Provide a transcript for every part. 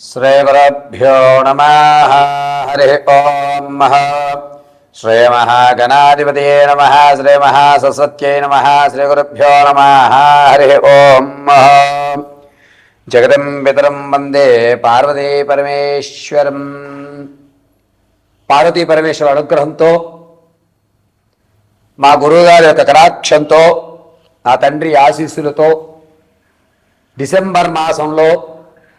శ్రీగురుభ్యో నమ హరి ఓం మహ శ్రీమహాగణాధిపతయే నమ శ్రీమహాసరస్వత్యై నమ శ్రీగురుభ్యో నమ హరి ఓం మహ జగదం పితరం వందే పార్వతీ పరమేశ్వరం. పార్వతీ పరమేశ్వర అనుగ్రహంతో మా గురువుగారి యొక్క కటాక్షంతో నా తండ్రి ఆశీస్సులతో డిసెంబర్ మాసంలో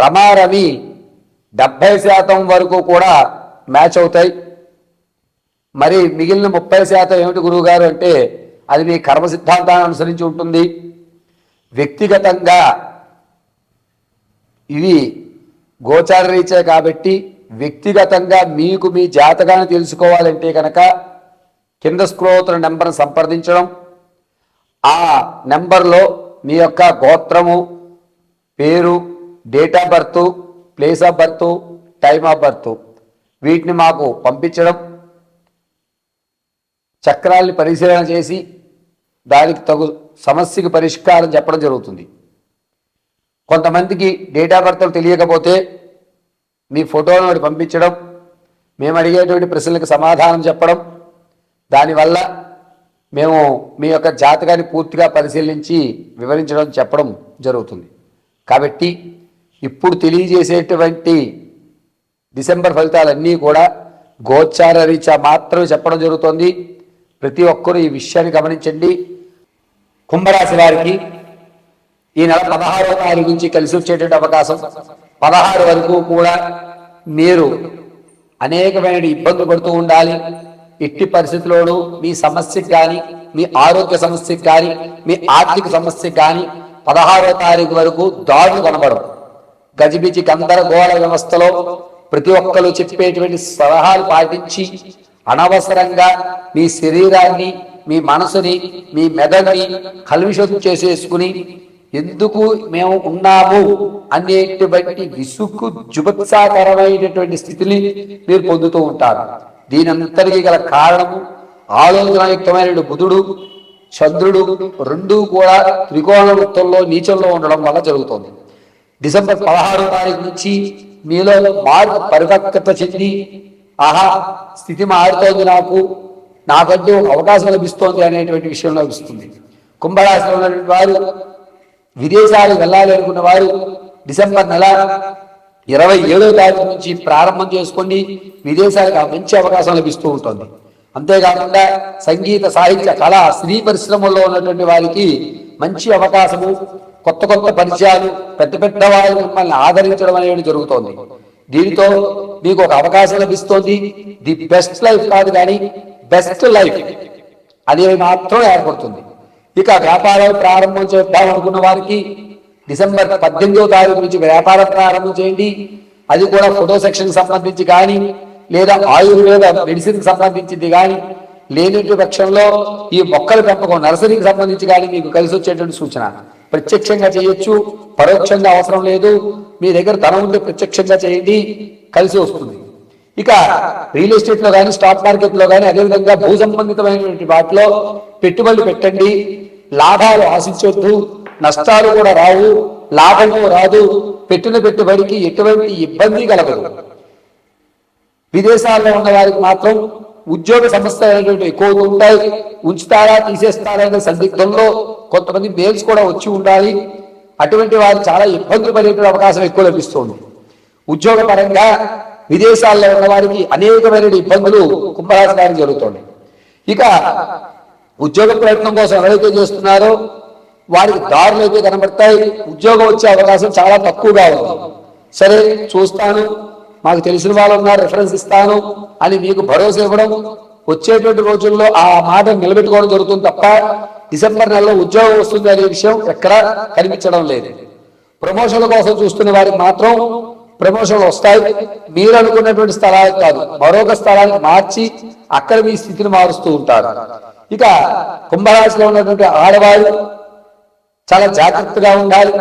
రమారమి డెబ్భై శాతం వరకు కూడా మ్యాచ్ అవుతాయి. మరి మిగిలిన ముప్పై శాతం ఏమిటి గురువుగారు అంటే అది మీ కర్మ సిద్ధాంతాన్ని అనుసరించి ఉంటుంది. వ్యక్తిగతంగా ఇవి గోచార రీచే కాబట్టి వ్యక్తిగతంగా మీకు మీ జాతకాన్ని తెలుసుకోవాలంటే కనుక కింద స్క్రోతుల నెంబర్ను సంప్రదించడం ఆ నెంబర్లో మీ యొక్క గోత్రము పేరు date of birth place of birth time of birth వీటిని మాకు పంపించడం చక్రాల్ని పరిశీలన చేసి దానికి తగు సమస్యకి పరిష్కారం చెప్పడం జరుగుతుంది. కొంతమందికి డేట్ ఆఫ్ బర్త్లు తెలియకపోతే మీ ఫోటోను ఒకటి పంపించడం మేము అడిగేటువంటి ప్రశ్నలకు సమాధానం చెప్పడం దానివల్ల మేము మీ యొక్క జాతకాన్ని పూర్తిగా పరిశీలించి వివరించడం చెప్పడం జరుగుతుంది. కాబట్టి ఇప్పుడు తెలియజేసేటువంటి డిసెంబర్ ఫలితాలన్నీ కూడా గోచార రీత్యా మాత్రమే చెప్పడం జరుగుతుంది. ప్రతి ఒక్కరూ ఈ విషయాన్ని గమనించండి. కుంభరాశి వారికి ఈ నెల పదహారవ తారీఖు నుంచి కలిసి వచ్చేటువంటి అవకాశం. పదహారు వరకు కూడా మీరు అనేకమైన ఇబ్బందులు పడుతూ ఉండాలి. ఎట్టి పరిస్థితుల్లోనూ మీ సమస్యకు కానీ మీ ఆరోగ్య సమస్యకు కానీ మీ ఆర్థిక సమస్యకు కానీ పదహారవ తారీఖు వరకు దాడులు కనబడవు. గజిబిజి గందరగోళ వ్యవస్థలో ప్రతి ఒక్కరు చెప్పేటువంటి సలహాలు పాటించి అనవసరంగా మీ శరీరాన్ని మీ మనసుని మీ మెదడుని కలుషితం చేసేసుకుని ఎందుకు మేము ఉన్నాము అనేటువంటి విసుగు జుభత్సాకరమైనటువంటి స్థితిని మీరు పొందుతూ ఉంటారు. దీనంతటికీ గల కారణము ఆలోచనాయుక్తమైన బుధుడు చంద్రుడు రెండూ కూడా త్రికోణ వృత్తంలో నీచంలో ఉండడం వల్ల జరుగుతుంది. డిసెంబర్ పదహారో తారీఖు నుంచి మీలో మార్పు పరిపక్వత చెంది ఆహా స్థితి మారుతోంది నాకు. నాకంటూ ఒక అవకాశం లభిస్తోంది అనేటువంటి విషయం లభిస్తుంది. కుంభరాశిలో ఉన్నటువంటి వారు విదేశాలు వెళ్ళాలి అనుకున్న వారు డిసెంబర్ నెల ఇరవై ఏడో తారీఖు నుంచి ప్రారంభం చేసుకోండి. విదేశాలకు మంచి అవకాశం లభిస్తూ ఉంటుంది. అంతేకాకుండా సంగీత సాహిత్య కళ స్త్రీ పరిశ్రమల్లో ఉన్నటువంటి వారికి మంచి అవకాశము కొత్త కొత్త పరిచయాలు పెద్ద పెద్ద వాళ్ళు మిమ్మల్ని ఆదరించడం అనేది జరుగుతోంది. దీనితో మీకు ఒక అవకాశం లభిస్తోంది. ది బెస్ట్ లైఫ్ కాదు కానీ బెస్ట్ లైఫ్ అనేది మాత్రం ఏర్పడుతుంది. ఇక వ్యాపారాలు ప్రారంభం చేద్దాం అనుకున్న వారికి డిసెంబర్ పద్దెనిమిదో తారీఖు నుంచి వ్యాపారం ప్రారంభం చేయండి. అది కూడా ఫోటో సెక్షన్ సంబంధించి కానీ లేదా ఆయుర్వేద మెడిసిన్ సంబంధించింది కానీ లేని పక్షంలో ఈ మొక్కల పెంపకం నర్సరీకి సంబంధించి కానీ మీకు కలిసి వచ్చేటువంటి సూచన. ప్రత్యక్షంగా చేయొచ్చు. పరోక్షంగా అవసరం లేదు. మీ దగ్గర ధనం ఉంటే ప్రత్యక్షంగా చేయండి. కలిసి వస్తుంది. ఇక రియల్ ఎస్టేట్లో కానీ స్టాక్ మార్కెట్లో కానీ అదేవిధంగా భూ సంబంధితమైనటువంటి వాటిలో పెట్టుబడులు పెట్టండి. లాభాలు ఆశించొద్దు. నష్టాలు కూడా రావు. లాభము రాదు. పెట్టిన పెట్టుబడికి ఎటువంటి ఇబ్బంది కలగదు. విదేశాల్లో ఉన్న వారికి మాత్రం ఉద్యోగ సమస్య అనేటువంటి ఎక్కువగా ఉంటాయి ఉంచుతారా తీసేస్తారా అనే సందిగ్ధంలో కొంతమంది మేల్స్ కూడా వచ్చి ఉండాలి. అటువంటి వారు చాలా ఇబ్బందులు పడేటువంటి అవకాశం ఎక్కువ లభిస్తుంది. ఉద్యోగపరంగా విదేశాల్లో ఉన్న వారికి అనేకమైన ఇబ్బందులు కుంభరాశి గారికి జరుగుతుంది. ఇక ఉద్యోగ ప్రయత్నం కోసం ఎవరైతే చేస్తున్నారో వారికి దారులు అయితే కనబడతాయి. ఉద్యోగం వచ్చే అవకాశం చాలా తక్కువగా ఉంది. సరే చూస్తాను. మాకు తెలిసిన వాళ్ళు ఉన్నారు రెఫరెన్స్ ఇస్తాను అని మీకు భరోసా ఇవ్వడం వచ్చేటువంటి రోజుల్లో ఆ మాట నిలబెట్టుకోవడం జరుగుతుంది తప్ప డిసెంబర్ నెలలో ఉద్యోగం వస్తుంది అనే విషయం ఎక్కడా కనిపించడం లేదు. ప్రమోషన్ల కోసం చూస్తున్న వారికి మాత్రం ప్రమోషన్లు వస్తాయి. మీరు అనుకున్నటువంటి స్థలాలు కాదు. మరొక స్థలానికి మార్చి అక్కడ మీ స్థితిని మారుస్తూ ఉంటారు. ఇక కుంభరాశిలో ఉన్నటువంటి ఆడవాళ్ళు చాలా జాగ్రత్తగా ఉండాలి.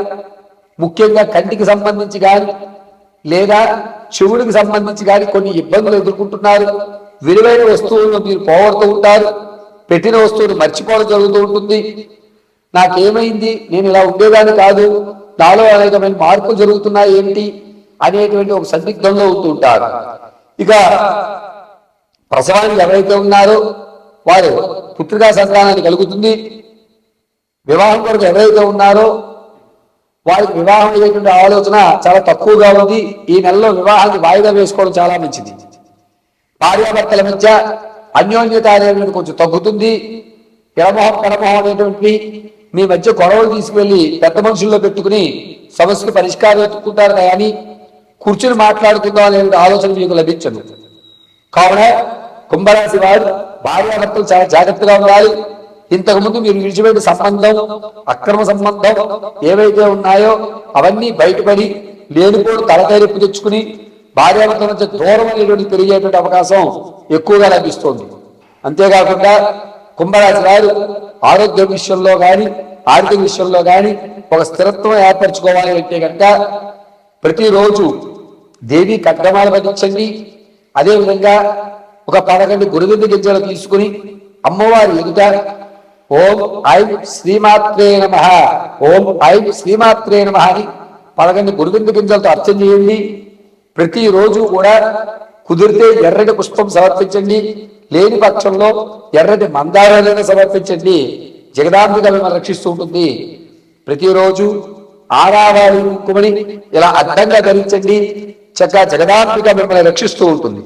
ముఖ్యంగా కంటికి సంబంధించి కానీ లేదా చెవుడికి సంబంధించి కానీ కొన్ని ఇబ్బందులు ఎదుర్కొంటున్నారు. విలువైన వస్తువులను మీరు పోగొడుతూ ఉంటారు పెట్టిన వస్తువులు మర్చిపోవడం జరుగుతూ ఉంటుంది. నాకేమైంది? నేను ఇలా ఉండేదాన్ని కాదు. నాలో అనేకమైన మార్పులు జరుగుతున్నాయి ఏంటి? అనేటువంటి ఒక సందిగ్ధంలో ఉంటూ ఉంటారు. ఇక ప్రసవానికి ఎవరైతే ఉన్నారో వారు పుత్రికా సంతానాన్ని కలుగుతుంది. వివాహం కొరకు ఎవరైతే ఉన్నారో వారికి వివాహం అయ్యేటువంటి ఆలోచన చాలా తక్కువగా ఉంది. ఈ నెలలో వివాహాన్ని వాయిదా వేసుకోవడం చాలా మంచిది. భార్యాభర్తల మధ్య అన్యోన్యత అనేటువంటి కొంచెం తగ్గుతుంది. ఎడమొహం కడమొహం అనేటువంటి మీ మధ్య గొడవలు తీసుకువెళ్ళి పెద్ద మనుషుల్లో పెట్టుకుని సమస్యకు పరిష్కారం ఎత్తుకుంటారు కానీ కూర్చుని మాట్లాడుకుందాం అనే ఆలోచన మీకు లభించదు. కావున కుంభరాశి వారు భార్యాభర్తలు చాలా జాగ్రత్తగా ఉండాలి. ఇంతకుముందు మీరు విడిచిపెట్టిన సంబంధం అక్రమ సంబంధం ఏవైతే ఉన్నాయో అవన్నీ బయటపడి లేనిపోడు తలకైరెప్పు తెచ్చుకుని భార్యాభర్త నుంచి దూరం అనేటువంటి పెరిగేటువంటి అవకాశం ఎక్కువగా లభిస్తుంది. అంతేకాకుండా కుంభరాశి వారు ఆరోగ్య విషయంలో కానీ ఆర్థిక విషయంలో కానీ ఒక స్థిరత్వం ఏర్పరచుకోవాలి అంటే కనుక ప్రతిరోజు దేవి కడ్గమాలు పఠించండి. అదేవిధంగా ఒక పదకొండు గురువింద గింజలు తీసుకుని అమ్మవారి ఎదుట ఓం ఐం శ్రీమాత్రే నమ ఓం ఐం శ్రీమాత్రే నమ అని పదకొండు గురువింద గింజలతో అర్థం చేయండి. ప్రతిరోజు కూడా కుదిరితే ఎర్రటి పుష్పం సమర్పించండి. లేని పక్షంలో ఎర్రటి మందారాలను సమర్పించండి. జగదాంబిక మిమ్మల్ని రక్షిస్తూ ఉంటుంది. ప్రతిరోజు ఆరావారి కుంకుమని ఇలా అడ్డంగా ధరించండి. చక్కగా జగదాంబిక మిమ్మల్ని రక్షిస్తూ ఉంటుంది.